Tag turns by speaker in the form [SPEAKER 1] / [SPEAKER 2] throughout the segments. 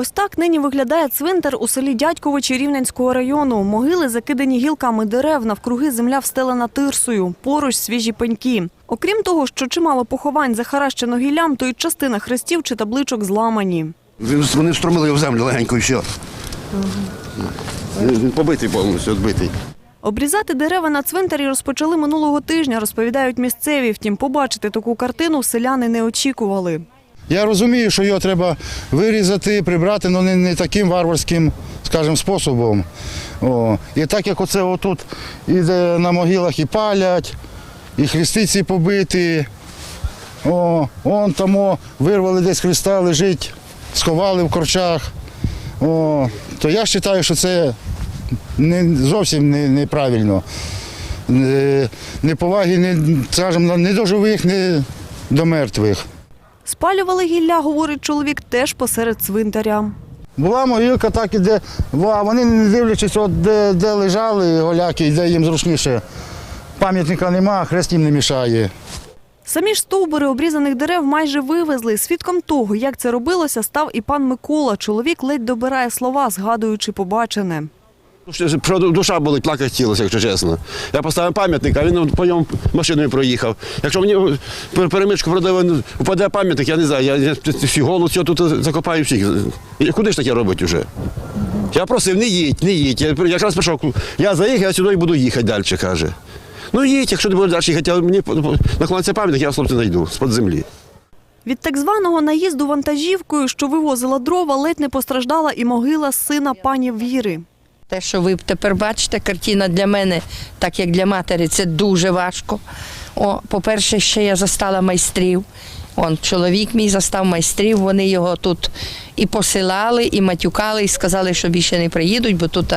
[SPEAKER 1] Ось так нині виглядає цвинтар у селі Дядьковичі Рівненського району. Могили закидані гілками дерев, навкруги земля встелена тирсою, поруч свіжі пеньки. Окрім того, що чимало поховань захаращено гіллям, то й частина хрестів чи табличок зламані.
[SPEAKER 2] Вони встромили його в землю легенько і все. Він побитий повністю, відбитий.
[SPEAKER 1] Обрізати дерева на цвинтарі розпочали минулого тижня, розповідають місцеві. Втім, побачити таку картину селяни не очікували.
[SPEAKER 3] Я розумію, що його треба вирізати, прибрати, але не, таким варварським, скажімо, способом. О. І так як оце отут іде на могилах і палять, і хрестиці побиті. Он там вирвали десь хреста, лежить, сховали в корчах. О, то я вважаю, що це не, зовсім неправильно. Не, неповаги не, скажімо, не до живих, не до мертвих.
[SPEAKER 1] Спалювали гілля, говорить чоловік, теж посеред цвинтаря.
[SPEAKER 3] Була могилка, так і де, а вони не дивлячись, от де, де лежали голяки, де їм зручніше. Пам'ятника нема, хрест їм не мішає.
[SPEAKER 1] Самі ж стовбури обрізаних дерев майже вивезли. Свідком того, як це робилося, став і пан Микола. Чоловік ледь добирає слова, згадуючи побачене.
[SPEAKER 2] Що Душа болить, плакати хотілося, якщо чесно. Я поставив пам'ятник, а він по ньому машиною проїхав. Якщо мені перемичку продав, упаде пам'ятник, я не знаю, я, я всі голос цього тут закопаю всіх. Куди ж таке робити вже? Я просив, не їдь, не їдь. Я якраз прийшов, я заїхав, я сюди буду їхати далі, каже. Ну їдь, якщо не будеш далі їхати, а мені наклониться пам'ятник, я хлопці знайду з-під землі.
[SPEAKER 1] Від так званого наїзду вантажівкою, що вивозила дрова, ледь не постраждала і могила сина пані Віри.
[SPEAKER 4] Те, що ви тепер бачите, картина для мене, так як для матері, це дуже важко. О, по-перше, ще я застала майстрів. Он чоловік мій застав майстрів, вони його тут і посилали, і матюкали, і сказали, що більше не приїдуть, бо тут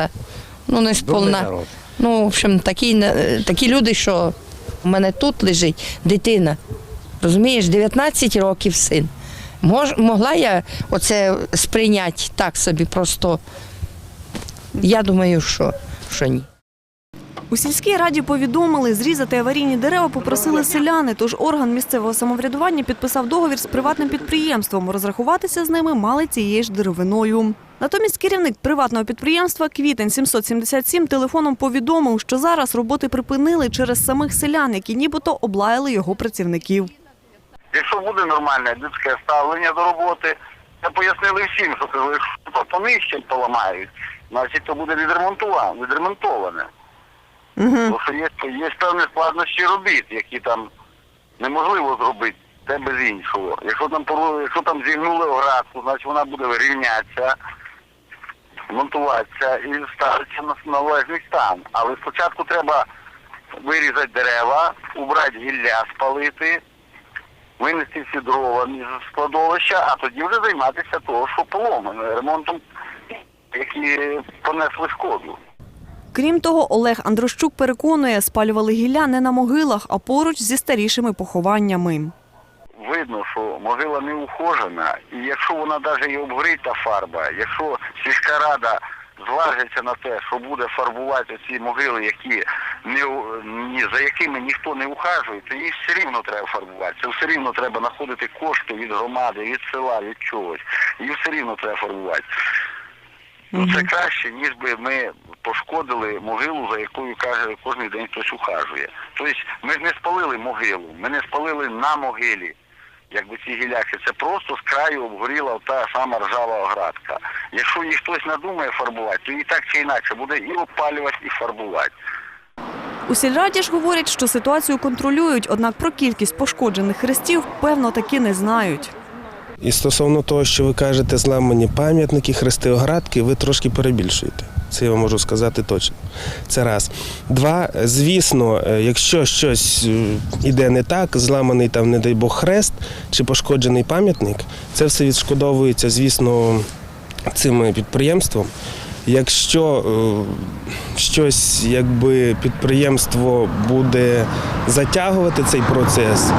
[SPEAKER 4] ну, не сповна. Ну, в общем, такі, такі люди, що у мене тут лежить дитина. Розумієш, 19 років син. Мож, могла я оце сприйняти так собі просто. Я думаю, що, що ні.
[SPEAKER 1] У сільській раді повідомили, зрізати аварійні дерева попросили селяни, тож орган місцевого самоврядування підписав договір з приватним підприємством. Розрахуватися з ними мали цією ж деревиною. Натомість керівник приватного підприємства Квітень 777 телефоном повідомив, що зараз роботи припинили через самих селян, які нібито облаяли його працівників.
[SPEAKER 5] Якщо буде нормальне людське ставлення до роботи, це пояснили всім, що щось понищать, поламають, значить то буде відремонтоване. відремонтоване. Тому що є, є певні складнощі робіт, які там неможливо зробити те без іншого. Якщо там пору- якщо там зігнули оградку, значить вона буде вирівнятися, монтуватися і ставитися на належний стан. Але спочатку треба вирізати дерева, убрати гілля, спалити, винести всі дрова з складовища, а тоді вже займатися того, що поломано, ремонтом, які понесли шкоду.
[SPEAKER 1] Крім того, Олег Андрощук переконує, спалювали гілля не на могилах, а поруч зі старішими похованнями.
[SPEAKER 5] Видно, що могила не ухожена, і якщо вона навіть і обгорить та фарба, якщо сільська рада зважиться на те, що буде фарбувати ці могили, які не ні за якими ніхто не ухажує, то їх все рівно треба фарбувати. Це все рівно треба знаходити кошти від громади, від села, від чогось. Їх все рівно треба фарбувати. Ну, це краще, ніж би ми пошкодили могилу, за якою каже кожен день хтось ухажує. Тобто ми ж не спалили могилу, ми не спалили на могилі. Якби ці гіляки, це просто з краю обгоріла та сама ржава оградка. Якщо їх хтось надумає фарбувати, то і так чи інакше буде і опалювати, і фарбувати.
[SPEAKER 1] У сільраді ж говорять, що ситуацію контролюють, однак про кількість пошкоджених хрестів, певно, таки не знають.
[SPEAKER 6] І стосовно того, що ви кажете, зламані пам'ятники, хрести оградки, ви трошки перебільшуєте. Це я вам можу сказати точно. Це раз. Два, звісно, е, якщо щось е, іде не так, зламаний там, не дай Бог, хрест чи пошкоджений пам'ятник, це все відшкодовується, звісно, цим підприємством. Якщо е, щось, якби підприємство буде затягувати цей процес,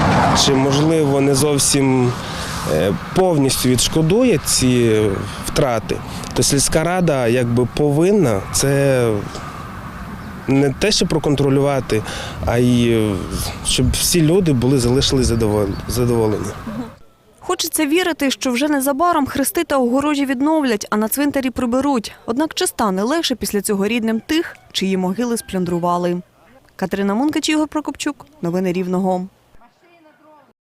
[SPEAKER 6] чи можливо не зовсім е, повністю відшкодує ці втрати, то сільська рада якби повинна це не те, що проконтролювати, а й е, щоб всі люди були задовол- задоволені.
[SPEAKER 1] Хочеться вірити, що вже незабаром хрести та огорожі відновлять, а на цвинтарі приберуть. Однак чи стане легше після цього рідним тих, чиї могили сплюндрували? Катерина Мункач, Ігор Прокопчук. Новини Рівного.